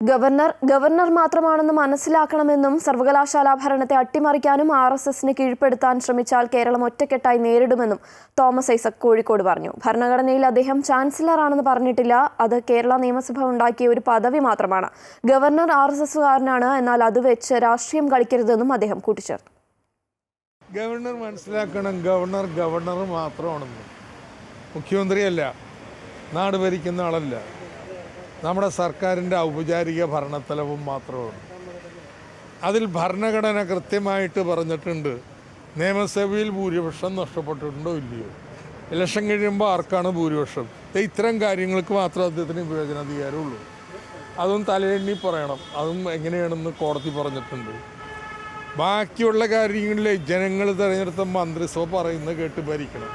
Governor governor മാത്രമാണെന്ന് മനസ്സിലാക്കണമെന്നും സർവകലാശാലാ ഭരണത്തെ അട്ടിമറിക്കാനും ആർ എസ് എസിന് കീഴ്പ്പെടുത്താൻ ശ്രമിച്ചാൽ കേരളം ഒറ്റക്കെട്ടായി നേരിടുമെന്നും തോമസ് ഐസക് കോഴിക്കോട് പറഞ്ഞു. ഭരണഘടനയിൽ അദ്ദേഹം ചാൻസലറാണെന്ന് പറഞ്ഞിട്ടില്ല. അത് കേരള നിയമസഭ ഉണ്ടാക്കിയ ഒരു പദവി മാത്രമാണ്. ഗവർണർ ആർ എസ് എസുകാരനാണ്. എന്നാൽ അത് വെച്ച് രാഷ്ട്രീയം കളിക്കരുതെന്നും അദ്ദേഹം കൂട്ടിച്ചേർത്തു. ഗവർണർ മനസ്സിലാക്കണം. ഗവർണർ ഗവർണർ മാത്രമാണെന്ന്. മുഖ്യമന്ത്രിയല്ല. നാട് ഭരിക്കുന്ന ആളല്ല. നമ്മുടെ സർക്കാരിന്റെ ഔപചാരിക ഭരണത്തലവും മാത്രമാണ് അതിൽ ഭരണഘടന കൃത്യമായിട്ട് പറഞ്ഞിട്ടുണ്ട്. നിയമസഭയിൽ ഭൂരിപക്ഷം നഷ്ടപ്പെട്ടിട്ടുണ്ടോ ഇല്ലയോ? ഇലക്ഷൻ കഴിയുമ്പോൾ ആർക്കാണ് ഭൂരിപക്ഷം? ഇത്തരം കാര്യങ്ങൾക്ക് മാത്രമേ അദ്ദേഹത്തിന് വിവേചനാധികാരമുള്ളൂ. അതും തലയെണ്ണി പറയണം. അതും എങ്ങനെയാണെന്ന് കോടതി പറഞ്ഞിട്ടുണ്ട്. ബാക്കിയുള്ള കാര്യങ്ങളിൽ ജനങ്ങൾ തിരഞ്ഞെടുത്ത മന്ത്രിസഭ പറയുന്നത് കേട്ട് ഭരിക്കണം.